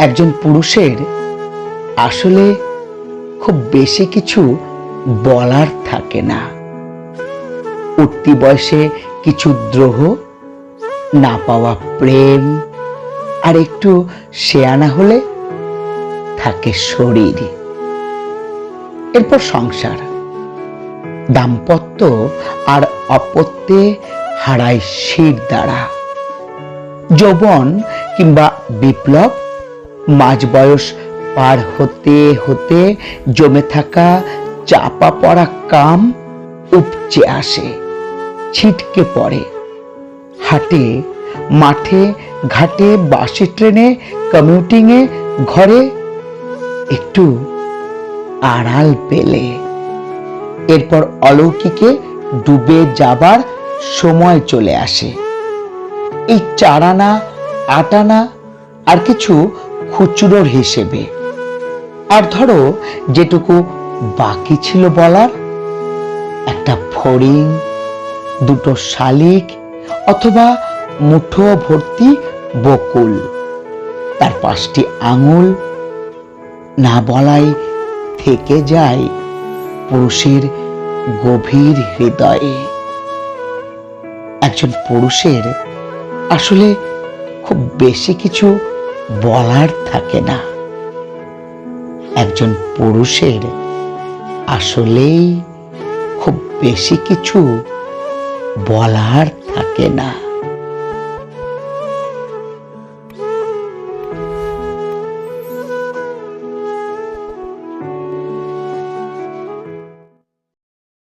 একজন পুরুষের আসলে খুব বেশি কিছু বলার থাকে না। উঠতি বয়সে কিছু দ্রোহ, না পাওয়া প্রেম, আর একটু শেয়ানা হলে থাকে শরীর। এরপর সংসার। দাম্পত্য আর অপত্যে হারায় শির দ্বারা। যৌবন কিংবা বিপ্লব মাঝ বয়স পার হতে হতে জমে থাকা চাপা পড়া কাম উপচে আসে, ছিটকে পড়ে। হাটে, মাঠে, ঘাটে, বাসে, ট্রেনে কমিউটিংয়ে ঘরে একটু আড়াল পেলে। এরপর অলৌকিকে ডুবে যাবার সময় চলে আসে। এই চারানা, আটানা আর কিছু খুচরোর হিসেবে। আর ধরো, যেটুকু বাকি ছিল বলার, একটা ফড়িং, দুটো শালিক, অথবা মুঠো ভর্তি বকুল, তার পাঁচটি আঙুল, না বলাই থেকে যায় পুরুষের গভীর হৃদয়ে। একজন পুরুষের আসলে খুব বেশি কিছু বলার থাকে না। একজন পুরুষের আসলেই খুব বেশি কিছু বলার থাকে না।